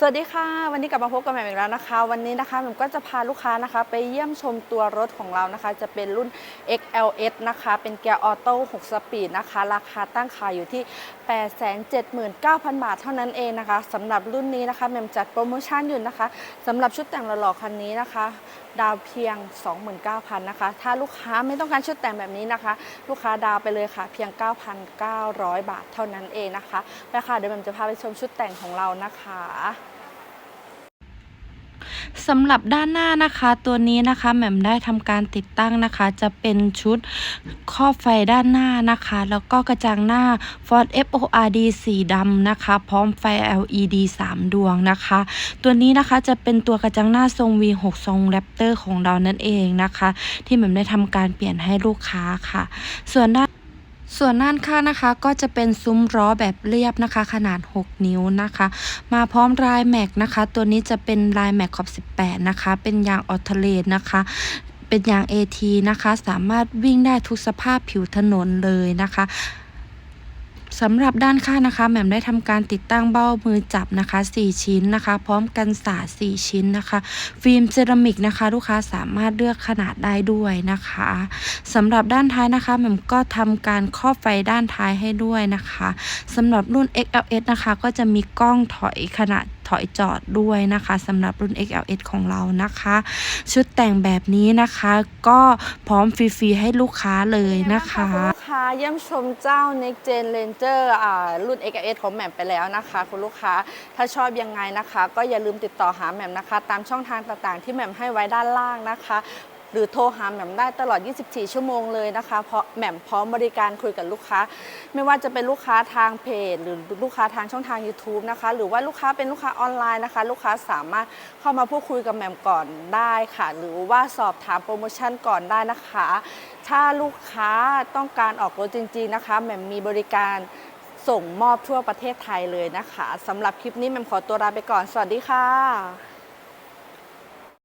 สวัสดีค่ะ วันนี้กลับมาพบกับแหม่มอีกแล้วนะคะ วันนี้นะคะแหม่มก็จะพาลูกค้านะคะ ไปเยี่ยมชมตัวรถของเรานะคะ จะเป็นรุ่น XLS นะคะ เป็นเกียร์ออโต้6สปีดนะคะ ราคาตั้งขายอยู่ที่ 879,000 บาทเท่านั้นเองนะคะสำหรับรุ่นนี้นะคะแหม่มจัดโปรโมชั่นอยู่นะคะสำหรับชุดแต่งหล่อๆคันนี้นะคะ ดาวเพียง 29,000นะคะ ถ้าลูกค้าไม่ต้องการชุดแต่งแบบนี้นะคะ ลูกค้าดาวไปเลยค่ะ เพียง 9,900 บาทเท่านั้นเองนะคะไปค่ะเดี๋ยวแหม่มจะพาไปชมชุดแต่งของเรานะคะ สำหรับด้านหน้านะคะตัวนี้นะคะแหม่มได้ทำการติดตั้งนะคะ จะเป็นชุดครอบไฟด้านหน้านะคะ แล้วก็กระจังหน้า Ford FORD สีดำนะคะ พร้อมไฟ LED 3 ดวงนะคะ ตัวนี้นะคะจะเป็นตัวกระจังหน้าทรง V6 ทรง Raptor ของเรานั่นเองนะคะ ที่แหม่มได้ทำการเปลี่ยนให้ลูกค้าค่ะ ส่วนด้าน ส่วนด้านข้างนะคะก็จะเป็นซุ้มล้อแบบเรียบนะคะ ขนาด 6 นิ้วนะคะ มาพร้อมลายแม็กนะคะ ตัวนี้จะเป็นลายแม็กขอบ18 นะคะ เป็นยางออทเลนนะคะเป็นยาง AT นะคะ สามารถวิ่งได้ทุกสภาพผิวถนนเลยนะคะ สำหรับด้านข้างนะคะแหม่มได้ทำการติดตั้งเบ้ามือจับนะคะ 4 ชิ้นนะคะ พร้อมกันสา4ชิ้นนะคะ ฟิล์มเซรามิกนะคะ ลูกค้าสามารถเลือกขนาดได้ด้วยนะคะสำหรับด้านท้ายนะคะแหม่มก็ทำการครอบไฟด้านท้ายให้ด้วยนะคะสำหรับรุ่น XLS นะคะ ก็จะมีกล้องถอยขนาดถอยจอดด้วยนะคะสำหรับรุ่น XLS ของเรานะคะ ชุดแต่งแบบนี้นะคะ ก็พร้อมฟรีๆให้ลูกค้าเลยนะคะ ค้าเยี่ยมชมเจ้า Next Gen Ranger อ่ารุ่น XS ของแหม่มไปแล้วนะคะ คุณลูกค้าถ้าชอบยังไงนะคะ ก็อย่าลืมติดต่อหาแหม่มนะคะ ตามช่องทางต่างๆ ที่แหม่มให้ไว้ด้านล่างนะคะ รือโทรหาแหม่มได้ตลอด 24 ชั่วโมงเลยนะคะ เพราะแหม่มพร้อมบริการคุยกับลูกค้า ไม่ว่าจะเป็นลูกค้าทางเพจ หรือลูกค้าทางช่องทาง YouTube นะคะ หรือว่าลูกค้าเป็นลูกค้าออนไลน์นะคะ ลูกค้าสามารถเข้ามาพูดคุยกับแหม่มก่อนได้ค่ะ หรือว่าสอบถามโปรโมชั่นก่อนได้นะคะ ถ้าลูกค้าต้องการออกรถจริง ๆนะคะแหม่มมีบริการส่งมอบทั่วประเทศไทยเลยนะคะสำหรับคลิปนี้แหม่มขอตัวลาไปก่อน สวัสดีค่ะ